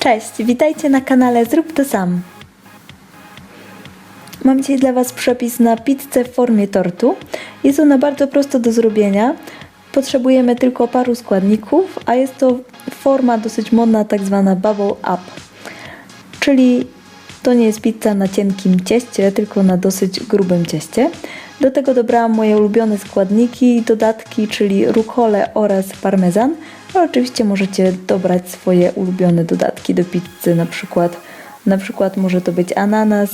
Cześć, witajcie na kanale Zrób to sam. Mam dzisiaj dla Was przepis na pizzę w formie tortu. Jest ona bardzo prosto do zrobienia. Potrzebujemy tylko paru składników, a jest to forma dosyć modna, tak zwana bubble up. Czyli to nie jest pizza na cienkim cieście, tylko na dosyć grubym cieście. Do tego dobrałam moje ulubione składniki i dodatki, czyli rukolę oraz parmezan. Oczywiście możecie dobrać swoje ulubione dodatki do pizzy, na przykład, na przykład może to być ananas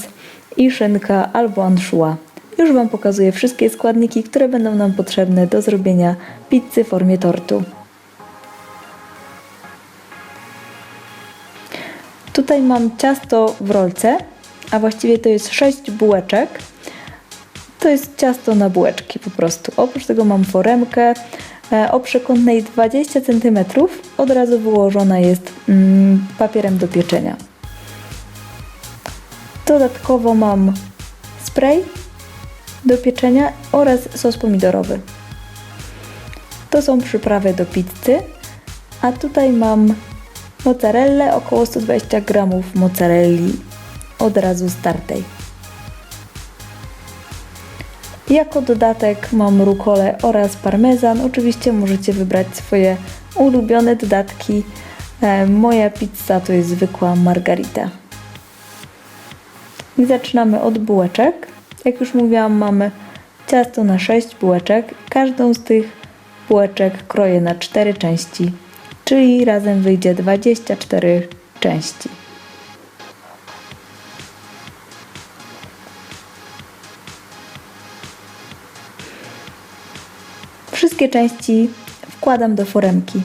i szynka albo anchois. Już Wam pokazuję wszystkie składniki, które będą nam potrzebne do zrobienia pizzy w formie tortu. Tutaj mam ciasto w rolce, a właściwie to jest 6 bułeczek. To jest ciasto na bułeczki po prostu. Oprócz tego mam foremkę o przekątnej 20 cm. Od razu wyłożona jest mm, papierem do pieczenia. Dodatkowo mam spray do pieczenia oraz sos pomidorowy. To są przyprawy do pizzy. A tutaj mam mozzarellę, około 120 g mozzarelli od razu startej. Jako dodatek mam rukolę oraz parmezan. Oczywiście możecie wybrać swoje ulubione dodatki. E, moja pizza to jest zwykła margarita. I zaczynamy od bułeczek. Jak już mówiłam, mamy ciasto na 6 bułeczek. Każdą z tych bułeczek kroję na 4 części, czyli razem wyjdzie 24 części. Wszystkie części wkładam do foremki.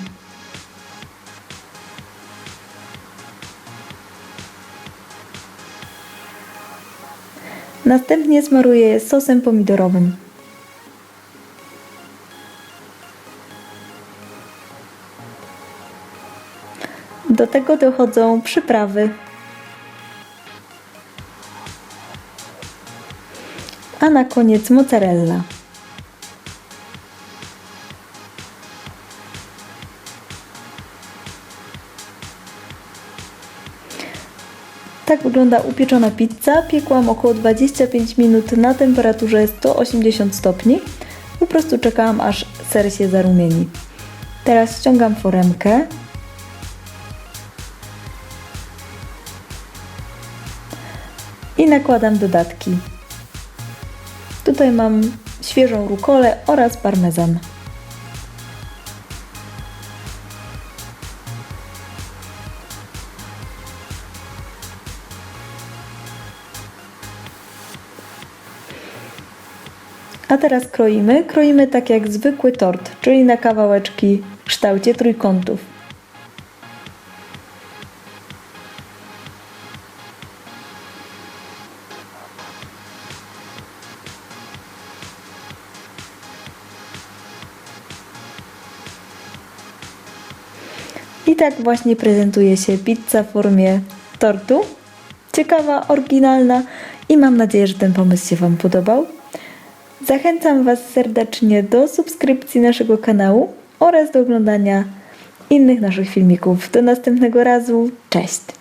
Następnie smaruję je sosem pomidorowym. Do tego dochodzą przyprawy. A na koniec mozzarella. Tak wygląda upieczona pizza. Piekłam około 25 minut na temperaturze 180 stopni. Po prostu czekałam aż ser się zarumieni. Teraz ściągam foremkę. I nakładam dodatki. Tutaj mam świeżą rukolę oraz parmezan. A teraz kroimy. Kroimy tak jak zwykły tort, czyli na kawałeczki w kształcie trójkątów. I tak właśnie prezentuje się pizza w formie tortu. Ciekawa, oryginalna i mam nadzieję, że ten pomysł się Wam podobał. Zachęcam Was serdecznie do subskrypcji naszego kanału oraz do oglądania innych naszych filmików. Do następnego razu. Cześć!